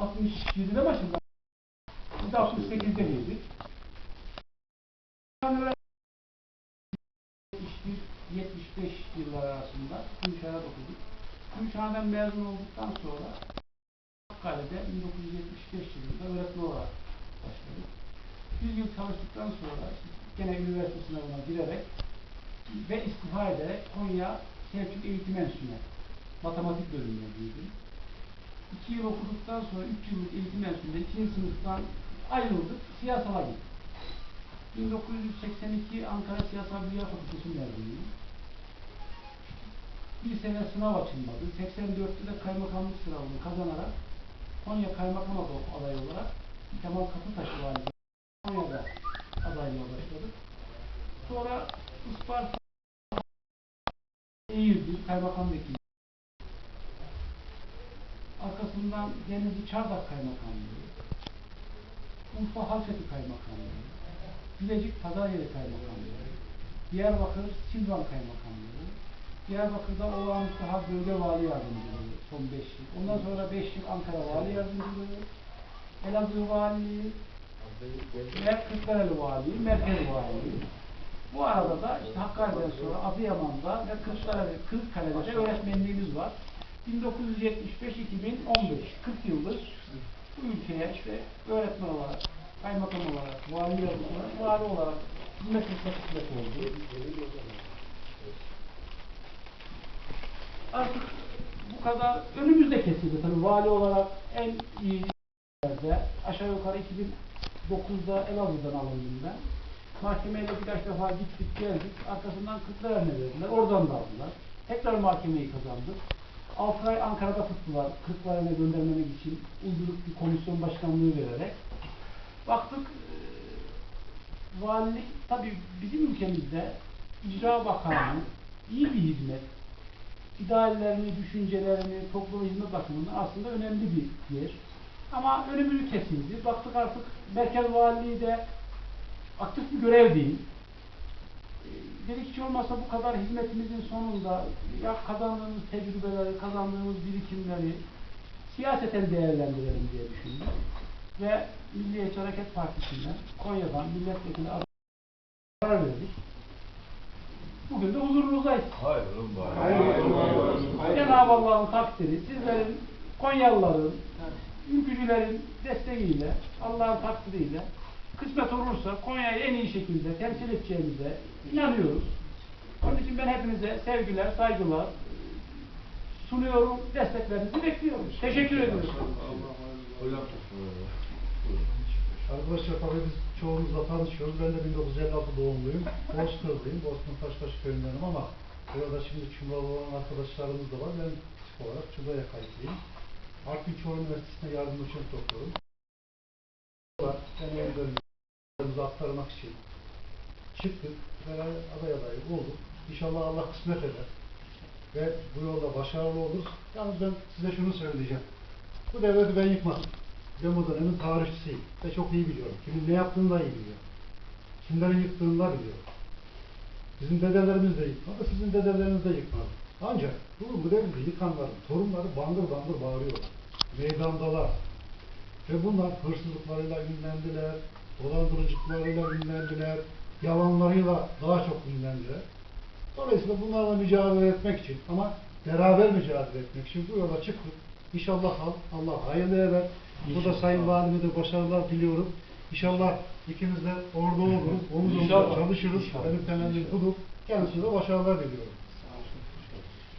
67'de başladı. Biz de 68'de girdik. Yani öyle 71-75 yıllar arasında Gümüşhane'de okuduk. Gümüşhane'den mezun olduktan sonra Hakkari'de 1975 yılında öğretmen olarak başladık. Bir yıl çalıştıktan sonra gene üniversite sınavına girerek ve istifa ederek Konya Selçuk Eğitim Enstitüsü'ne matematik bölümüne girdim. İki yıl okuduktan sonra üç yıllık eğitim enstitüsünde ikinci sınıftan ayrıldık, siyasala gittik. 1982 Ankara Siyasal Bilgiler Fakültesi mezunuyum. Bir sene sınav açılmadı. 84'te de kaymakamlık sınavını kazanarak Konya Kaymakam adayı olarak Kemal Katıtaş valisi Konya'da adaylığa başladık. Sonra Isparta Eğirdir Kaymakam Vekili. Arkasından Denizli Çardak Kaymakamlığı, Urfa Halfeti Kaymakamlığı, Bilecik Pazaryeri Kaymakamlığı, Diyarbakır Silvan Kaymakamlığı, Diyarbakır'da olağanüstü hal bölge vali yardımcılığı son 5 yıl. Ondan sonra 5 yıl Ankara vali yardımcılığı, Elazığ valiliği, Kırklareli valiliği, merkez valiliği. Bu arada da işte Hakkari'den sonra Adıyaman'da ve Kırklareli, Kırıkkale'de de öğretmenliğimiz var. 1975-2015, 40 yıldır bu ülkeye işte öğretmen olarak, kaymakam olarak, vali olarak, vali olarak hizmet kısmet oldu. Artık bu kadar önümüzde kesildi tabii vali olarak en iyi yerlerde aşağı yukarı 2009'da Elazığ'dan alındım ben. Mahkemeyle birkaç defa gittik geldik. Arkasından Kırklareli'ne verdiler. Oradan da aldılar. Tekrar mahkemeyi kazandık. 6 ay Ankara'da tuttular. Kırklareli'ne göndermemek için uyduruk bir komisyon başkanlığı vererek. Baktık eee, valilik tabii bizim ülkemizde icra bakanlığı iyi bir hizmet. İdeallerini, düşüncelerini, topluma hizmet bakımından aslında önemli bir yer. Ama önümüzü kesildi. Baktık artık merkez valiliği de aktif bir görev değil. Dedik hiç olmazsa bu kadar hizmetimizin sonunda ya kazandığımız tecrübeleri, kazandığımız birikimleri siyaseten değerlendirelim diye düşündük. Ve Milliyetçi Hareket Partisi'nden Konya'dan milletvekili karar verdik. Bugün de huzurunuzdayız. Hayrın bari. Cenab-ı Allah'ın takdiri, sizlerin, Konyalıların, ülkücülerin desteğiyle, Allah'ın takdiriyle kısmet olursa Konya'yı en iyi şekilde temsil edeceğimize inanıyoruz. Onun için ben hepinize sevgiler, saygılar sunuyorum, desteklerinizi bekliyorum. Teşekkür ediyorum. Arkadaşlar tabii biz çoğumuzla tanışıyoruz. Ben de 1956 doğumluyum. Bozkırlıyım. Bozkır Taşbaşı köyündenim ama burada şimdi Çubralı olan arkadaşlarımız da var. Ben tip olarak Çubra'ya kayıtlıyım. Artvin Çoğu Üniversitesi'nde yardım doçent doktorum. Deneyimlerimizi aktarmak için çıktık ve aday adayı olduk. İnşallah Allah kısmet eder. Ve bu yolda başarılı oluruz. Yalnız ben size şunu söyleyeceğim. Bu devleti ben yıkmadım. Ben bu dönemin tarihçisiyim ve çok iyi biliyorum. Kimin ne yaptığını da iyi biliyorum. Kimlerin yıktığını da biliyorum. Bizim dedelerimiz de yıkmadı, sizin dedeleriniz de yıkmadı. Ancak bu, bu devleti yıkanların torunları bandır bandır bağırıyorlar. Meydandalar. Ve bunlar hırsızlıklarıyla ünlendiler, dolandırıcılıklarıyla ünlendiler, yalanlarıyla daha çok ünlendiler. Dolayısıyla bunlarla mücadele etmek için ama beraber mücadele etmek için bu yola çıktık. İnşallah al- Allah hayırlı eder. Burada Sayın Valime de başarılar diliyorum. İnşallah ikimiz de orada oluruz. Omuz omuza çalışırız. İnşallah. Benim temennim budur. Kendisine de başarılar diliyorum.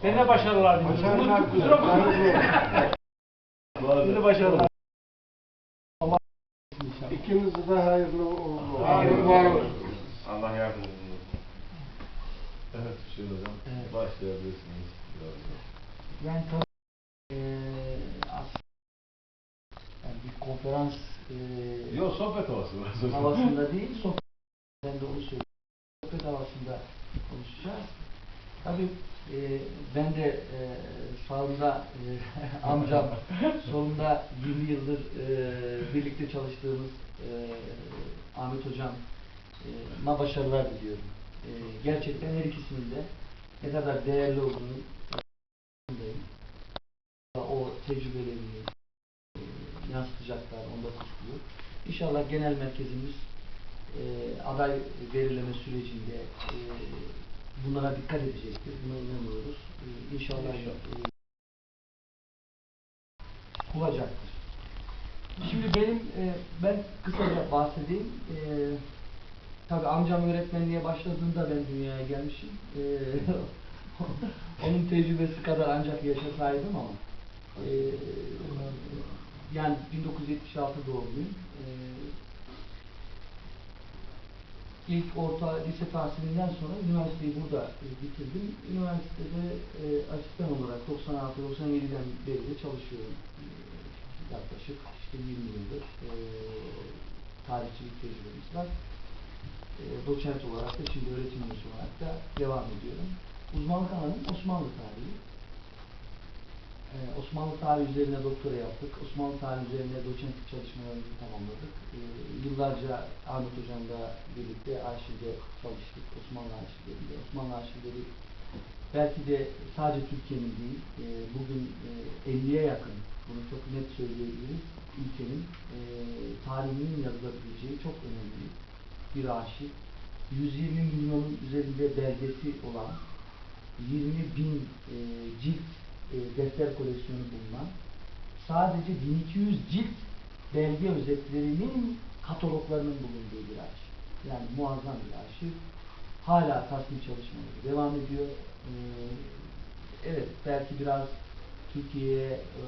Ben de başarılar diliyorum. Başarılar Kusura. Size de başarılar. İkimiz de hayırlı uğurlu. Amin. Var olun. Allah yardım etsin. Evet, Hüseyin Hocam. Evet. Başlayabilirsiniz. Yani tabii eee aslında yani bir konferans eee Yok, sohbet havası havasında değil, sohbet ben de onu söyleyeyim. Sohbet havasında konuşacağız. Tabii eee, ben de eee sağımda eee, amcam, solumda 20 yıldır eee, birlikte çalıştığımız eee Ahmet Hocam eee, ma başarılar diliyorum. Eee, gerçekten her ikisinin de ne kadar değerli olduğunu. O tecrübelerini, eee, yansıtacaklar. Onda kuşku yok. İnşallah genel merkezimiz e, aday belirleme sürecinde e, bunlara dikkat edecektir. Buna inanıyoruz. E, inşallah e, bulacaktır. Şimdi benim e, ben kısaca bahsedeyim. E, tabii amcam öğretmenliğe başladığında ben dünyaya gelmişim. E, onun tecrübesi kadar ancak yaşasaydım ama e, yani 1976 doğumluyum. E, ilk orta lise tahsilinden sonra üniversiteyi burada e, bitirdim. Üniversitede e, asistan olarak 96-97'den beri de çalışıyorum. E, yaklaşık işte 20 yıldır e, tarihçilik tecrübemiz var. E, doçent olarak da şimdi öğretim olarak da devam ediyorum. Uzmanlık alanım Osmanlı tarihi. Ee, Osmanlı tarihi üzerine doktora yaptık. Osmanlı tarihi üzerine doçentlik çalışmalarımızı tamamladık. Ee, yıllarca Ahmet Hocam'la birlikte arşivde çalıştık. Osmanlı arşivlerinde. Osmanlı arşivleri belki de sadece Türkiye'nin değil, e, bugün e, 50'ye yakın, bunu çok net söyleyebiliriz, ülkenin e, tarihinin yazılabileceği çok önemli bir arşiv. 120 milyonun üzerinde belgesi olan 20 bin e, cilt e, defter koleksiyonu bulunan sadece 1200 cilt belge özetlerinin kataloglarının bulunduğu bir arşiv. Yani muazzam bir arşiv. Hala tasnim çalışmaları devam ediyor. E, evet belki biraz Türkiye'ye e,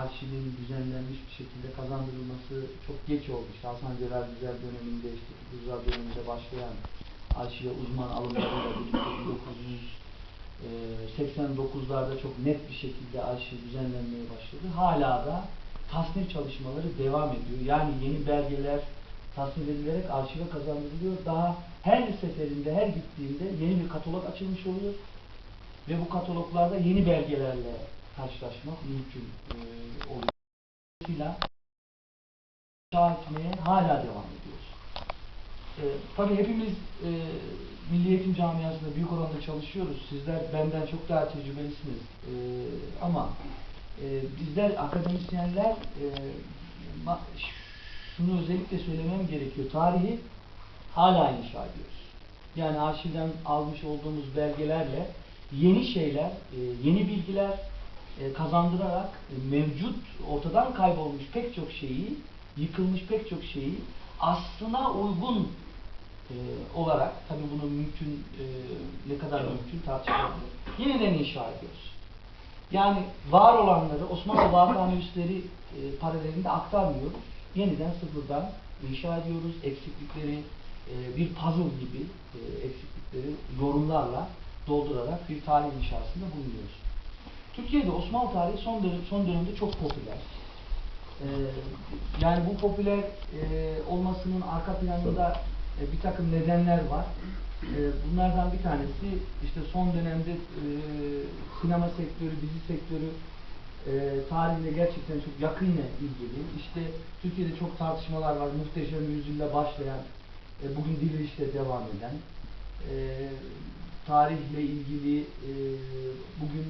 arşivin düzenlenmiş bir şekilde kazandırılması çok geç oldu. İşte Hasan Celal Güzel döneminde, işte Güzel döneminde başlayan arşive uzman alımlarıyla birlikte 1989'larda çok net bir şekilde arşiv düzenlenmeye başladı. Hala da tasnif çalışmaları devam ediyor. Yani yeni belgeler tasnif edilerek arşive kazandırılıyor. Daha her seferinde, her gittiğinde yeni bir katalog açılmış oluyor. Ve bu kataloglarda yeni belgelerle karşılaşmak mümkün e, oluyor. Dolayısıyla etmeye hala devam ediyoruz. E, tabii hepimiz e, Milli Eğitim Camiası'nda büyük oranda çalışıyoruz. Sizler benden çok daha tecrübelisiniz. E, ama e, bizler akademisyenler e, ma- şunu özellikle söylemem gerekiyor. Tarihi hala inşa ediyoruz. Yani arşivden almış olduğumuz belgelerle yeni şeyler, e, yeni bilgiler e, kazandırarak e, mevcut, ortadan kaybolmuş pek çok şeyi, yıkılmış pek çok şeyi aslına uygun e, olarak, tabii bunu mümkün, e, ne kadar mümkün tartışılabilir, yeniden inşa ediyoruz. Yani var olanları Osmanlı vatanüsleri e, paralelinde aktarmıyoruz. Yeniden sıfırdan inşa ediyoruz. Eksiklikleri e, bir puzzle gibi e, eksiklikleri yorumlarla doldurarak bir tarih inşasında bulunuyoruz. Türkiye'de Osmanlı tarihi son dönem, son dönemde çok popüler. Ee, yani bu popüler e, olmasının arka planında e, bir takım nedenler var. E, bunlardan bir tanesi işte son dönemde e, sinema sektörü, dizi sektörü e, tarihine gerçekten çok yakinen ilgili. İşte Türkiye'de çok tartışmalar var. Muhteşem Yüzyıl'da başlayan, bugün dirilişte devam eden, tarihle ilgili bugün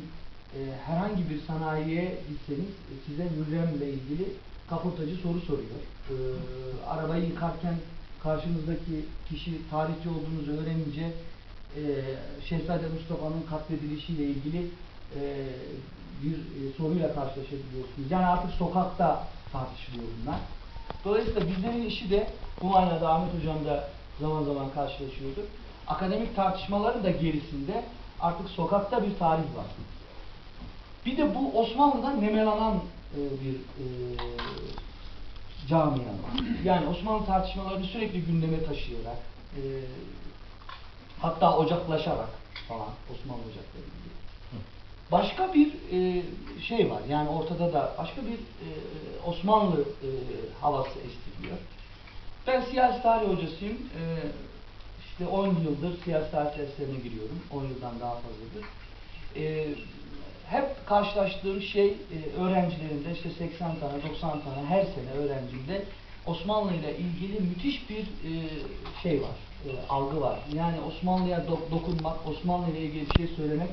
herhangi bir sanayiye gitseniz size Hürrem'le ilgili kaportacı soru soruyor. Arabayı yıkarken karşınızdaki kişi tarihçi olduğunuzu öğrenince e, Şehzade Mustafa'nın katledilişiyle ilgili e, bir e, soruyla karşılaşabiliyorsunuz. Yani artık sokakta tartışılıyor bunlar. Dolayısıyla bizlerin işi de bu manada Ahmet Hocam da zaman zaman karşılaşıyordu. Akademik tartışmaların da gerisinde artık sokakta bir tarih var. Bir de bu Osmanlı'dan nemelanan e, bir e, camia var. Yani Osmanlı tartışmalarını sürekli gündeme taşıyarak, e, hatta ocaklaşarak falan Osmanlı ocakları gibi. Başka bir e, şey var. Yani ortada da başka bir e, Osmanlı e, havası estiriyor. Ben siyasi tarih hocasıyım. E, işte 10 yıldır siyasi tarih derslerine giriyorum. 10 yıldan daha fazladır. E, hep karşılaştığım şey e, öğrencilerimde işte 80 tane 90 tane her sene öğrencimde Osmanlı ile ilgili müthiş bir e, şey var, e, algı var. Yani Osmanlı'ya do- dokunmak, Osmanlı ile ilgili bir şey söylemek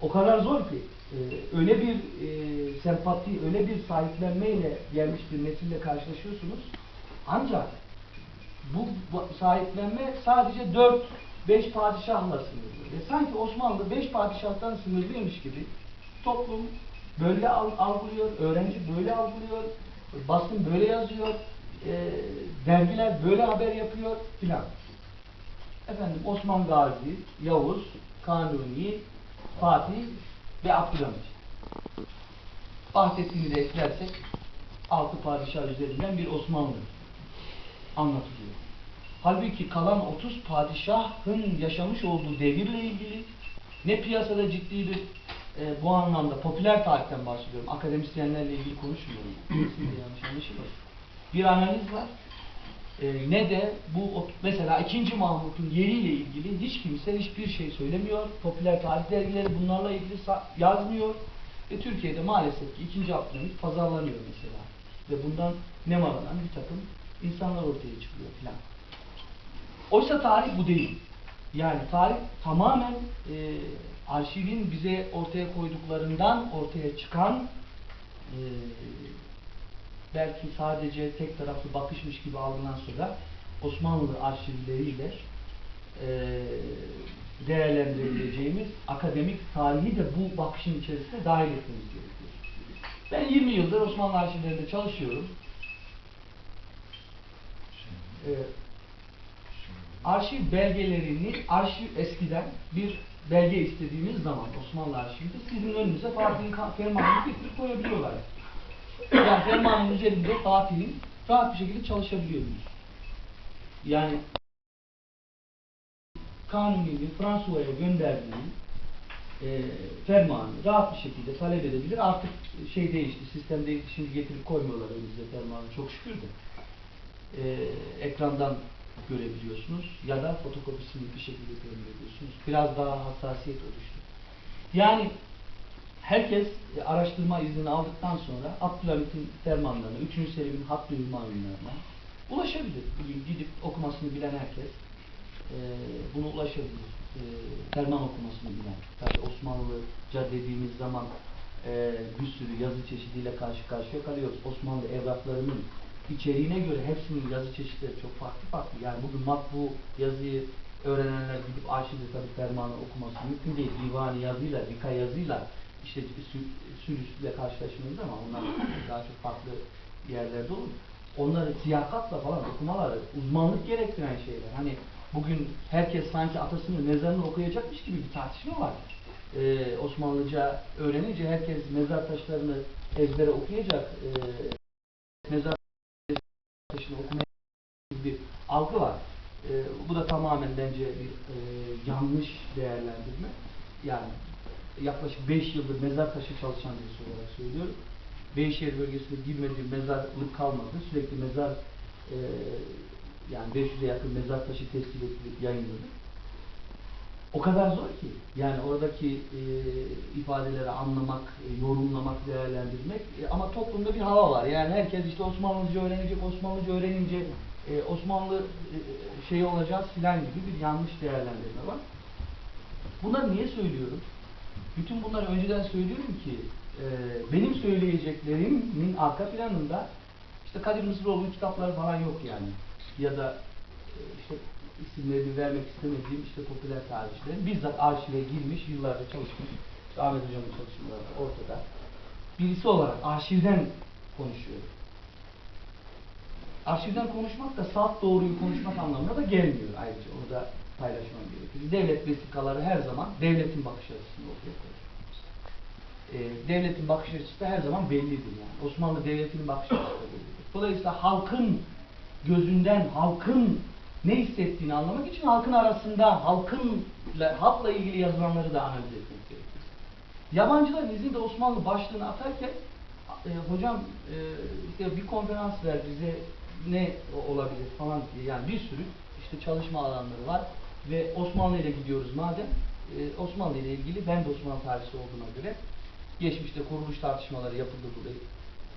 o kadar zor ki e, öyle bir e, sempati, öyle bir sahiplenmeyle gelmiş bir nesille karşılaşıyorsunuz. Ancak bu, sahiplenme sadece 4-5 padişahla sınırlı. Ve sanki Osmanlı 5 padişahtan sınırlıymış gibi toplum böyle al- algılıyor, öğrenci böyle algılıyor, basın böyle yazıyor, e, dergiler böyle haber yapıyor filan. Efendim Osman Gazi, Yavuz, Kanuni, Fatih ve Abdülhamit. Vahdettin'i de eklersek altı padişah üzerinden bir Osmanlı anlatılıyor. Halbuki kalan 30 padişahın yaşamış olduğu devirle ilgili ne piyasada ciddi bir e, bu anlamda popüler tarihten bahsediyorum. Akademisyenlerle ilgili konuşmuyorum. Yanlış anlaşılmasın. Bir analiz var. E, ne de bu mesela 2. Mahmut'un yeriyle ilgili hiç kimse hiçbir şey söylemiyor. Popüler tarih dergileri bunlarla ilgili yazmıyor. Ve Türkiye'de maalesef ki 2. Abdülhamit pazarlanıyor mesela. Ve bundan nemalanan bir takım insanlar ortaya çıkıyor filan. Oysa tarih bu değil. Yani tarih tamamen e, arşivin bize ortaya koyduklarından ortaya çıkan e, belki sadece tek taraflı bakışmış gibi algılansa da Osmanlı arşivleriyle e, değerlendirebileceğimiz akademik tarihi de bu bakışın içerisine dahil etmemiz gerekiyor. Ben 20 yıldır Osmanlı arşivlerinde çalışıyorum. E, arşiv belgelerini, arşiv eskiden bir belge istediğiniz zaman Osmanlı arşivinde sizin önünüze Fatih'in fermanını getirip koyabiliyorlar. Yani fermanın üzerinde Fatih'in rahat bir şekilde çalışabiliyorsunuz. Yani Kanuni'nin Fransuva'ya gönderdiği e, fermanı rahat bir şekilde talep edebilir. Artık şey değişti, sistem değişti. Şimdi getirip koymuyorlar önünüze fermanı. Çok şükür de. E, ekrandan görebiliyorsunuz ya da fotokopisini bir şekilde görebiliyorsunuz. Biraz daha hassasiyet oluştu. Yani herkes e, araştırma iznini aldıktan sonra Abdülhamit'in fermanlarına, 3. Selim'in hattı hümayunlarına ulaşabilir. Bugün gidip okumasını bilen herkes e, buna ulaşabilir. E, ferman okumasını bilen. Tabi Osmanlıca dediğimiz zaman e, bir sürü yazı çeşidiyle karşı karşıya kalıyoruz. Osmanlı evraklarının içeriğine göre hepsinin yazı çeşitleri çok farklı farklı. Yani bugün matbu yazıyı öğrenenler gidip arşivde tabi fermanı okuması mümkün değil. Divani yazıyla, vika yazıyla işte sü- sülüsle karşılaşmıyoruz ama onlar daha çok farklı yerlerde olur. Onları siyakatla falan okumaları uzmanlık gerektiren şeyler. Hani bugün herkes sanki atasının mezarını okuyacakmış gibi bir tartışma var. Ee, Osmanlıca öğrenince herkes mezar taşlarını ezbere okuyacak. Ee, mezar taşını okumaya bir algı var. Ee, bu da tamamen bence bir e, yanlış değerlendirme. Yani yaklaşık 5 yıldır mezar taşı çalışan birisi olarak söylüyorum. Beyşehir bölgesinde girmediği mezarlık kalmadı. Sürekli mezar e, yani 500'e yakın mezar taşı tespit edilip yayınladı. O kadar zor ki. Yani oradaki e, ifadeleri anlamak, e, yorumlamak, değerlendirmek. E, ama toplumda bir hava var. Yani herkes işte Osmanlıca öğrenecek, Osmanlıca öğrenince e, Osmanlı e, şey olacağız filan gibi bir yanlış değerlendirme var. Bunları niye söylüyorum? Bütün bunları önceden söylüyorum ki e, benim söyleyeceklerimin arka planında işte Kadir Mısıroğlu'nun kitapları falan yok yani. Ya da e, işte isimlerini vermek istemediğim işte popüler tarihçilerin bizzat arşive girmiş, yıllarca çalışmış. İşte Ahmet Hocam'ın çalışmaları da ortada. Birisi olarak arşivden konuşuyorum. Arşivden konuşmak da salt doğruyu konuşmak anlamına da gelmiyor ayrıca. Onu da paylaşmam gerekiyor. Devlet vesikaları her zaman devletin bakış açısını ortaya koyuyor. Ee, devletin bakış açısı da her zaman bellidir yani. Osmanlı Devleti'nin bakış açısı da bellidir. Dolayısıyla halkın gözünden halkın ne hissettiğini anlamak için halkın arasında halkın halkla ilgili yazılanları da analiz etmek gerekir. Yabancıların izinde Osmanlı başlığını atarken e, hocam e, işte bir konferans ver bize ne olabilir falan diye yani bir sürü işte çalışma alanları var ve Osmanlı ile gidiyoruz madem e, Osmanlı ile ilgili ben de Osmanlı tarihçisi olduğuna göre geçmişte kuruluş tartışmaları yapıldı burada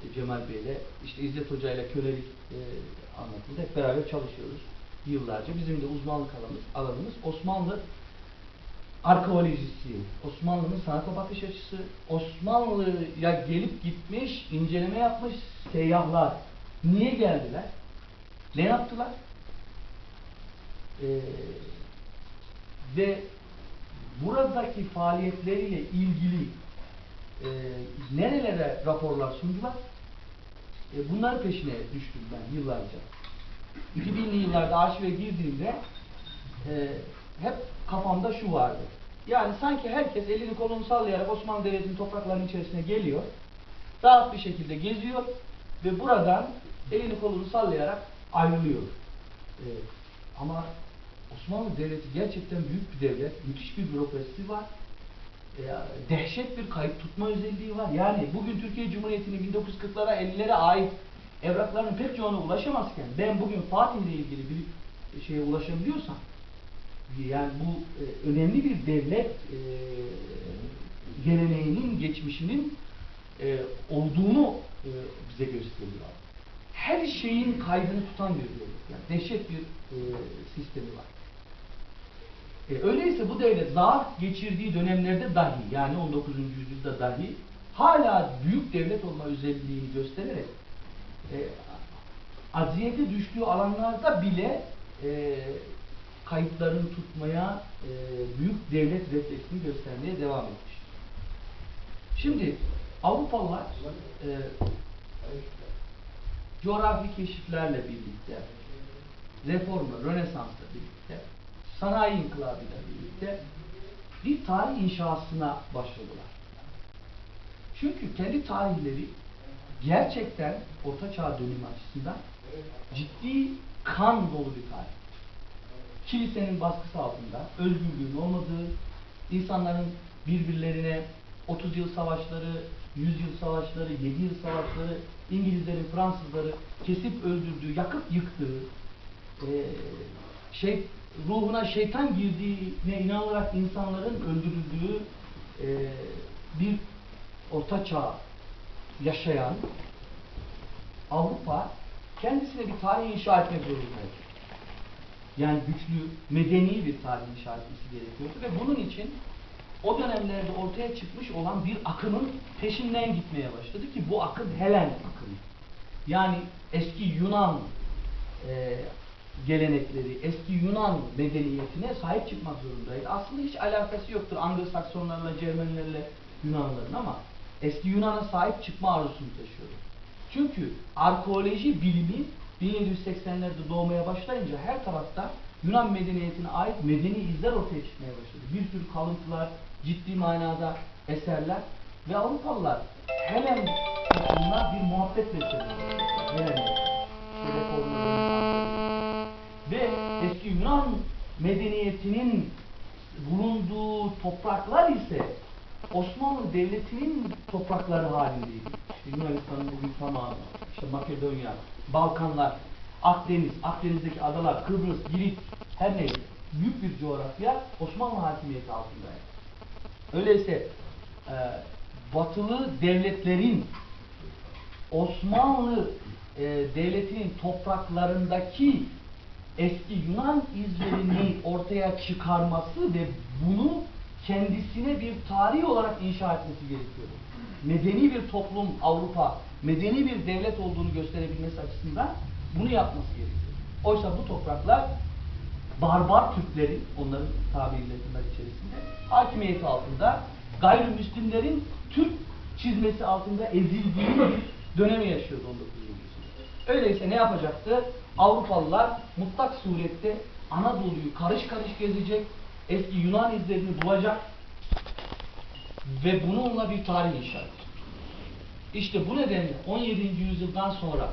e, Cemal Bey'le işte İzzet Hoca ile kölelik e, anlatıldı. Hep beraber çalışıyoruz yıllarca. Bizim de uzmanlık alanımız, alanımız Osmanlı arkeolojisi, Osmanlı'nın sanata bakış açısı, Osmanlı'ya gelip gitmiş, inceleme yapmış seyyahlar. Niye geldiler? Ne yaptılar? Ee, ve buradaki faaliyetleriyle ilgili e, nerelere raporlar sundular? E, bunların peşine düştüm ben yıllarca. 2000'li yıllarda arşive girdiğimde e, hep kafamda şu vardı. Yani sanki herkes elini kolunu sallayarak Osmanlı Devleti'nin topraklarının içerisine geliyor. Rahat bir şekilde geziyor ve buradan elini kolunu sallayarak ayrılıyor. E, ama Osmanlı Devleti gerçekten büyük bir devlet. Müthiş bir bürokrasisi var. E, dehşet bir kayıt tutma özelliği var. Yani bugün Türkiye Cumhuriyeti'nin 1940'lara 50'lere ait evraklarının pek çoğuna ulaşamazken ben bugün Fatih ile ilgili bir şeye ulaşabiliyorsam yani bu e, önemli bir devlet e, geleneğinin, geçmişinin e, olduğunu e, bize gösteriyor. Her şeyin kaydını tutan bir devlet. Yani dehşet bir e, sistemi var. E, öyleyse bu devlet zaaf geçirdiği dönemlerde dahi yani 19. yüzyılda dahi hala büyük devlet olma özelliğini göstererek e, aziyete düştüğü alanlarda bile e, kayıtlarını tutmaya e, büyük devlet refleksini göstermeye devam etmiş. Şimdi Avrupalılar e, coğrafi keşiflerle birlikte reformla, Rönesans'la birlikte sanayi inkılabıyla birlikte bir tarih inşasına başladılar. Çünkü kendi tarihleri gerçekten Orta Çağ dönemi açısından ciddi kan dolu bir tarih. Kilisenin baskısı altında özgürlüğün olmadığı, insanların birbirlerine 30 yıl savaşları, 100 yıl savaşları, 7 yıl savaşları, İngilizlerin, Fransızları kesip öldürdüğü, yakıp yıktığı, e, şey ruhuna şeytan girdiğine inanılarak insanların öldürüldüğü e, bir orta çağ yaşayan Avrupa kendisine bir tarih inşa etmek zorundaydı. Yani güçlü, medeni bir tarih inşa etmesi gerekiyordu ve bunun için o dönemlerde ortaya çıkmış olan bir akımın peşinden gitmeye başladı ki bu akım Helen akımı. Yani eski Yunan e, gelenekleri, eski Yunan medeniyetine sahip çıkmak zorundaydı. Aslında hiç alakası yoktur Anglo-Saksonlarla, Cermenlerle Yunanlıların ama eski Yunan'a sahip çıkma arzusunu taşıyordu. Çünkü arkeoloji bilimi 1780'lerde doğmaya başlayınca her tarafta Yunan medeniyetine ait medeni izler ortaya çıkmaya başladı. Bir sürü kalıntılar, ciddi manada eserler ve Avrupalılar Helen toplumuna bir muhabbet Rönesans'la ve eski Yunan medeniyetinin bulunduğu topraklar ise Osmanlı Devleti'nin toprakları halindeydi. İşte Yunanistan'ın bugün tamamı, işte Makedonya, Balkanlar, Akdeniz, Akdeniz'deki adalar, Kıbrıs, Girit, her neyse büyük bir coğrafya Osmanlı hakimiyeti altındaydı. Öyleyse e, batılı devletlerin Osmanlı e, devletinin topraklarındaki eski Yunan izlerini ortaya çıkarması ve bunu kendisine bir tarih olarak inşa etmesi gerekiyor. Medeni bir toplum Avrupa, medeni bir devlet olduğunu gösterebilmesi açısından bunu yapması gerekiyor. Oysa bu topraklar barbar Türklerin, onların tabiriyle içerisinde, hakimiyeti altında gayrimüslimlerin Türk çizmesi altında ezildiği bir dönemi yaşıyordu 19. yüzyılda. Öyleyse ne yapacaktı? Avrupalılar mutlak surette Anadolu'yu karış karış gezecek, eski Yunan izlerini bulacak ve bununla bir tarih inşa edecek. İşte bu nedenle 17. yüzyıldan sonra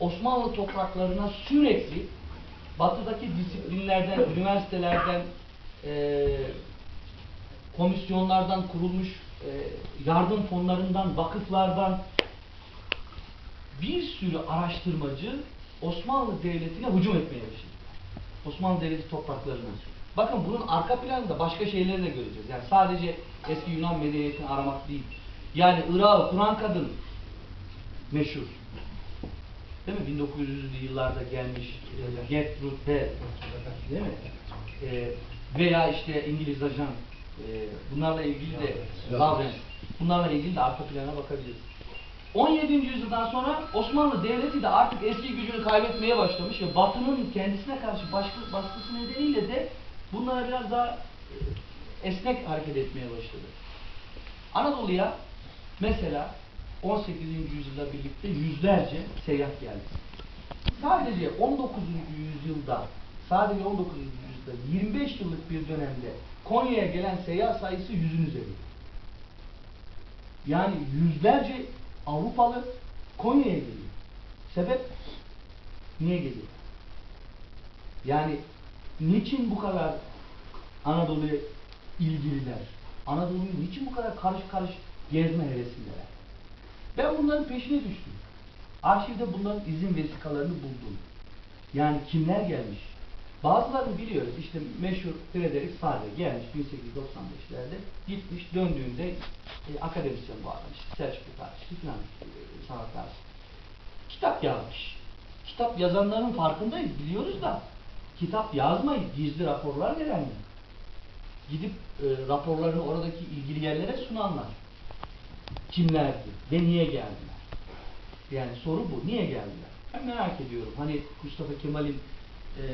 Osmanlı topraklarına sürekli batıdaki disiplinlerden, üniversitelerden, eee, komisyonlardan kurulmuş eee, yardım fonlarından, vakıflardan bir sürü araştırmacı Osmanlı Devleti'ne hücum etmeye başladı. Osmanlı Devleti topraklarına. Bakın bunun arka planında başka şeyleri de göreceğiz. Yani sadece eski Yunan medeniyetini aramak değil. Yani Irak'ı kuran kadın meşhur. Değil mi? 1900'lü yıllarda gelmiş e, Gertrude Bell. Değil mi? E, veya işte İngiliz ajan e, bunlarla ilgili de Lawrence, bunlarla ilgili de arka plana bakabiliriz. 17. yüzyıldan sonra Osmanlı Devleti de artık eski gücünü kaybetmeye başlamış ve Batı'nın kendisine karşı baskı, baskısı nedeniyle de bunlara biraz daha e, esnek hareket etmeye başladı. Anadolu'ya mesela 18. yüzyılda birlikte yüzlerce seyyah geldi. Sadece 19. yüzyılda sadece 19. yüzyılda 25 yıllık bir dönemde Konya'ya gelen seyyah sayısı yüzün üzerinde. Yani yüzlerce Avrupalı Konya'ya geliyor. Sebep? Niye geliyor? Yani niçin bu kadar Anadolu'ya ilgililer? Anadolu'yu niçin bu kadar karış karış gezme hevesindeler? Ben bunların peşine düştüm. Arşivde bunların izin vesikalarını buldum. Yani kimler gelmiş? Bazılarını biliyoruz. İşte meşhur Frederick Sarre gelmiş 1895'lerde. Gitmiş döndüğünde e, akademisyen bu adam. İşte Selçuklu tarihçisi falan e, sanat tarihi. Kitap yazmış. Kitap yazanların farkındayız. Biliyoruz da kitap yazmayı gizli raporlar verenler. Gidip e, raporlarını oradaki ilgili yerlere sunanlar. Kimlerdi ve niye geldiler? Yani soru bu. Niye geldiler? Ben merak ediyorum. Hani Mustafa Kemal'in e,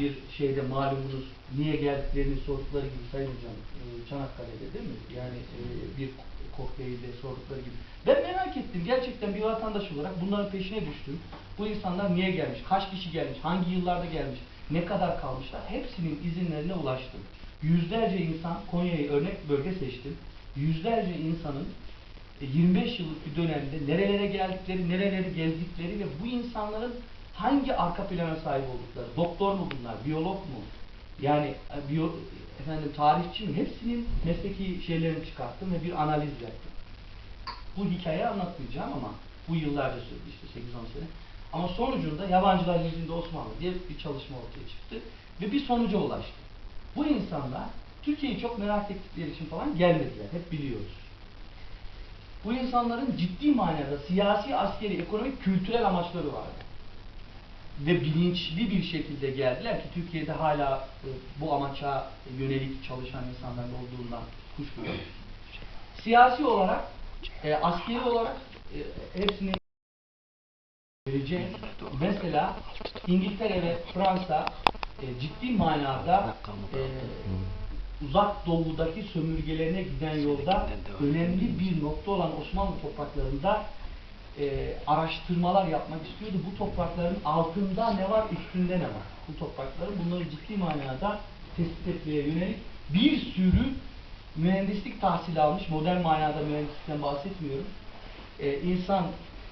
bir şeyde malumunuz niye geldiklerini sordukları gibi Sayın Hocam e, Çanakkale'de değil mi? Yani e, bir kokteylde sordukları gibi. Ben merak ettim. Gerçekten bir vatandaş olarak bunların peşine düştüm. Bu insanlar niye gelmiş? Kaç kişi gelmiş? Hangi yıllarda gelmiş? Ne kadar kalmışlar? Hepsinin izinlerine ulaştım. Yüzlerce insan Konya'yı örnek bölge seçtim. Yüzlerce insanın e, 25 yıllık bir dönemde nerelere geldikleri, nereleri gezdikleri ve bu insanların hangi arka plana sahip oldukları, doktor mu bunlar, biyolog mu, yani e, biyo, efendim tarihçi mi, hepsinin mesleki şeylerini çıkarttım ve bir analiz yaptım. Bu hikayeyi anlatmayacağım ama bu yıllarca sürdü işte 8-10 sene. Ama sonucunda Yabancılar Yüzünde Osmanlı diye bir çalışma ortaya çıktı ve bir sonuca ulaştı. Bu insanlar Türkiye'yi çok merak ettikleri için falan gelmediler, hep biliyoruz bu insanların ciddi manada siyasi, askeri, ekonomik, kültürel amaçları vardı. Ve bilinçli bir şekilde geldiler ki Türkiye'de hala e, bu amaça yönelik çalışan insanların olduğundan kuşku yok. Siyasi olarak, e, askeri olarak e, hepsini vereceğim. Mesela İngiltere ve Fransa e, ciddi manada e, uzak doğudaki sömürgelerine giden yolda önemli bir nokta olan Osmanlı topraklarında e, araştırmalar yapmak istiyordu. Bu toprakların altında ne var, üstünde ne var? Bu toprakların bunları ciddi manada tespit etmeye yönelik bir sürü mühendislik tahsili almış, modern manada mühendislikten bahsetmiyorum. E, insan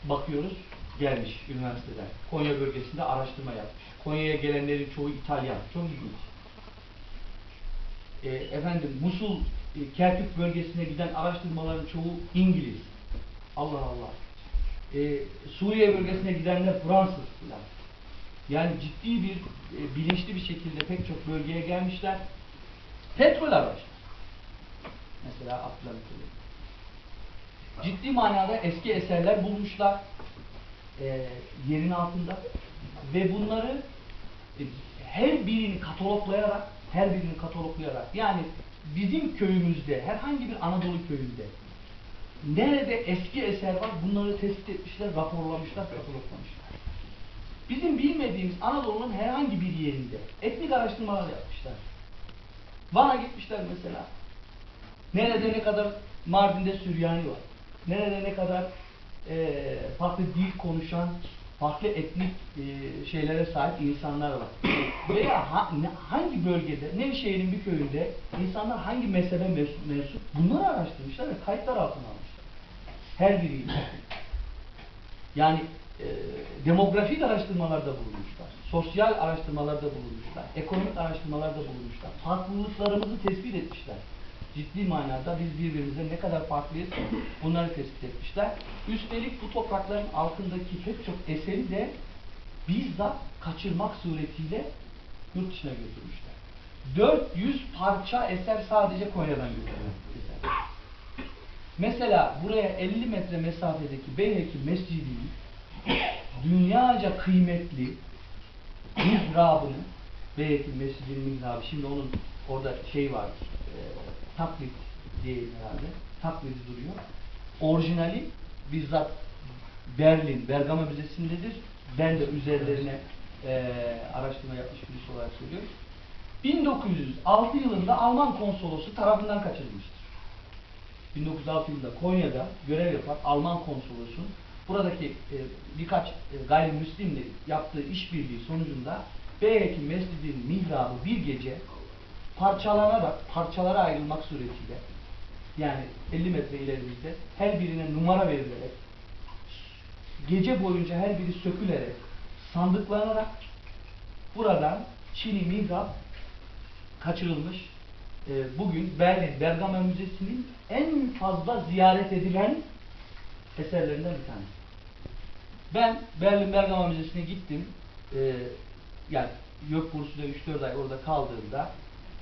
bakıyoruz, gelmiş üniversiteden. Konya bölgesinde araştırma yapmış. Konya'ya gelenlerin çoğu İtalyan. Çok ilginç e, efendim Musul, e, Kerkük bölgesine giden araştırmaların çoğu İngiliz. Allah Allah. E, Suriye bölgesine gidenler Fransız filan. Yani ciddi bir, e, bilinçli bir şekilde pek çok bölgeye gelmişler. Petrol araştırıyor. Mesela Abdülhamit. Ciddi manada eski eserler bulmuşlar e, yerin altında ve bunları e, her birini kataloglayarak her birini kataloglayarak yani bizim köyümüzde herhangi bir Anadolu köyünde nerede eski eser var bunları tespit etmişler, raporlamışlar, kataloglamışlar. Bizim bilmediğimiz Anadolu'nun herhangi bir yerinde etnik araştırmalar yapmışlar. Van'a gitmişler mesela. Nerede ne kadar Mardin'de Süryani var. Nerede ne kadar e, farklı dil konuşan, farklı etnik e, şeylere sahip insanlar var. Veya ha, ne, hangi bölgede, Nevşehir'in bir köyünde insanlar hangi mezhebe mensup, bunları araştırmışlar ve kayıtlar altına almışlar. Her biriyle. Yani e, demografik araştırmalarda bulunmuşlar. Sosyal araştırmalarda bulunmuşlar. Ekonomik araştırmalarda bulunmuşlar. Farklılıklarımızı tespit etmişler. Ciddi manada biz birbirimize ne kadar farklıyız bunları tespit etmişler. Üstelik bu toprakların altındaki pek çok eseri de bizzat kaçırmak suretiyle yurt dışına götürmüşler. 400 parça eser sadece Konya'dan götürülmüş eser. Mesela buraya 50 metre mesafedeki Beyheki Mescidi'nin dünyaca kıymetli mihrabını Beyheki Mescidi'nin mihrabı, şimdi onun Orada şey var. E, taklit diye herhalde. Taklidi duruyor. Orijinali bizzat Berlin, Bergama Müzesi'ndedir. Ben de üzerlerine e, araştırma yapmış birisi olarak söylüyorum. 1906 yılında Alman konsolosu tarafından kaçırılmıştır. 1906 yılında Konya'da görev yapan Alman konsolosun buradaki e, birkaç e, gayrimüslimle yaptığı işbirliği sonucunda Beyreki Mescidin mihrabı bir gece parçalanarak, parçalara ayrılmak suretiyle yani 50 metre ilerimizde her birine numara verilerek gece boyunca her biri sökülerek sandıklanarak buradan Çin'i mihrap kaçırılmış. Ee, bugün Berlin Bergama Müzesi'nin en fazla ziyaret edilen eserlerinden bir tanesi. Ben Berlin Bergama Müzesi'ne gittim. Ee, yani Gökbursu'da 3-4 ay orada kaldığımda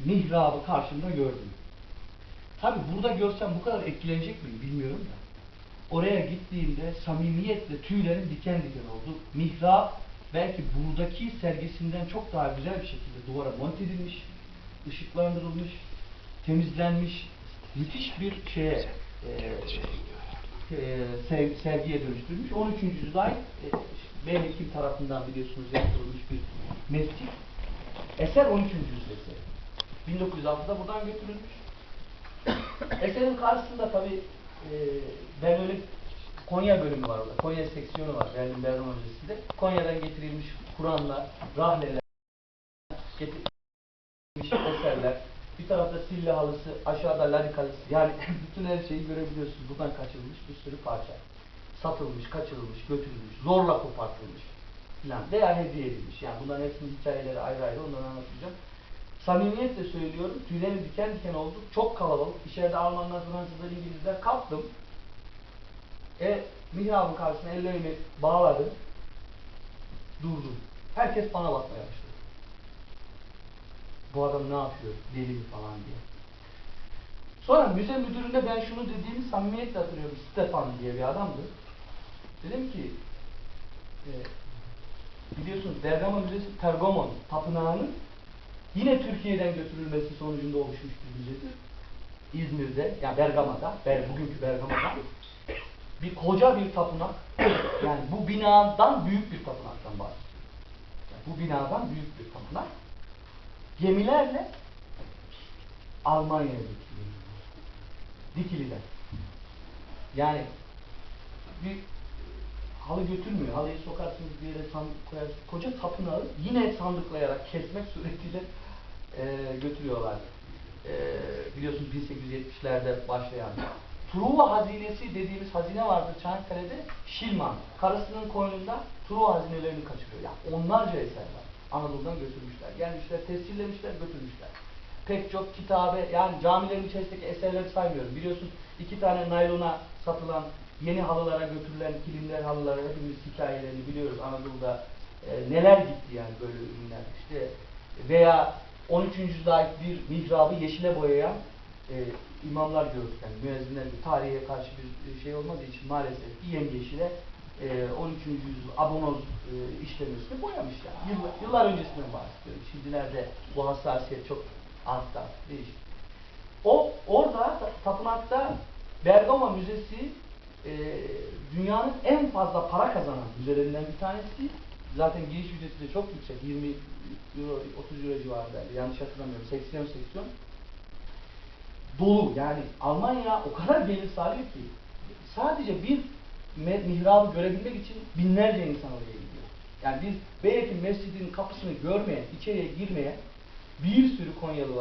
mihrabı karşımda gördüm. Tabi burada görsem bu kadar etkilenecek miyim bilmiyorum da. Oraya gittiğimde samimiyetle tüylerim diken diken oldu. Mihrap belki buradaki sergisinden çok daha güzel bir şekilde duvara monte edilmiş, ışıklandırılmış, temizlenmiş, müthiş bir şeye e, e, sev- sergiye dönüştürmüş. 13. yüzyılda ait e, Beylikim tarafından biliyorsunuz yaptırılmış bir mescit. Eser 13. yüzyıl eseri. 1906'da buradan götürülmüş. Eserin karşısında tabi ben öyle Konya bölümü var orada. Konya seksiyonu var Berlin Bergama Müzesi'nde. Konya'dan getirilmiş Kur'anlar, rahleler, getirilmiş eserler. Bir tarafta sille halısı, aşağıda larik halısı. Yani bütün her şeyi görebiliyorsunuz. Buradan kaçırılmış bir sürü parça. Satılmış, kaçırılmış, götürülmüş, zorla kopartılmış filan veya hediye edilmiş. Yani bunların hepsinin hikayeleri ayrı ayrı onları anlatacağım. Samimiyetle söylüyorum, tüylerim diken diken oldu. Çok kalabalık. İçeride Almanlar, Fransızlar, İngilizler. Kalktım. E, mihrabın karşısına ellerimi bağladım. Durdum. Herkes bana bakmaya başladı. Bu adam ne yapıyor? Deli mi falan diye. Sonra müze müdürüne ben şunu dediğimi samimiyetle hatırlıyorum. Stefan diye bir adamdı. Dedim ki e, biliyorsunuz Bergama Müzesi Pergamon Tapınağı'nın yine Türkiye'den götürülmesi sonucunda oluşmuş bir müzedir. İzmir'de, yani Bergama'da, Ber, bugünkü Bergama'da bir koca bir tapınak, yani bu binadan büyük bir tapınaktan bahsediyor. Yani bu binadan büyük bir tapınak. Gemilerle Almanya'ya dikiliyor. Dikililer. Yani bir halı götürmüyor. Halıyı sokarsınız bir yere sandık koyarsınız. Koca tapınağı yine sandıklayarak kesmek suretiyle e, götürüyorlar. E, biliyorsunuz 1870'lerde başlayan. Truva hazinesi dediğimiz hazine vardır Çanakkale'de. Şilman. Karısının koynunda Truva hazinelerini kaçırıyor. Yani onlarca eser var. Anadolu'dan götürmüşler. Gelmişler, tescillemişler, götürmüşler. Pek çok kitabe, yani camilerin içerisindeki eserleri saymıyorum. Biliyorsunuz iki tane naylona satılan yeni halılara götürülen kilimler halıları hepimiz hikayelerini biliyoruz Anadolu'da e, neler gitti yani böyle ürünler işte veya 13. yüzyılda ait bir mihrabı yeşile boyayan e, imamlar gördük yani müezzinler tarihe karşı bir şey olmadığı için maalesef yemyeşile e, 13. yüzyıl abonoz e, işlemesini boyamış yani. Yıllar, yıllar öncesinden bahsediyorum. Şimdilerde bu hassasiyet çok arttı, değişti. O orada ta- tapınakta Bergama Müzesi e, dünyanın en fazla para kazanan müzelerinden bir tanesi. Zaten giriş ücreti de çok yüksek. 20 euro, 30 euro civarında. Yanlış hatırlamıyorum. Seksiyon seksiyon. Dolu. Yani Almanya o kadar gelir sağlıyor ki sadece bir mihrabı görebilmek için binlerce insan oraya gidiyor. Yani biz Beylik'in mescidinin kapısını görmeye, içeriye girmeye bir sürü Konyalı var.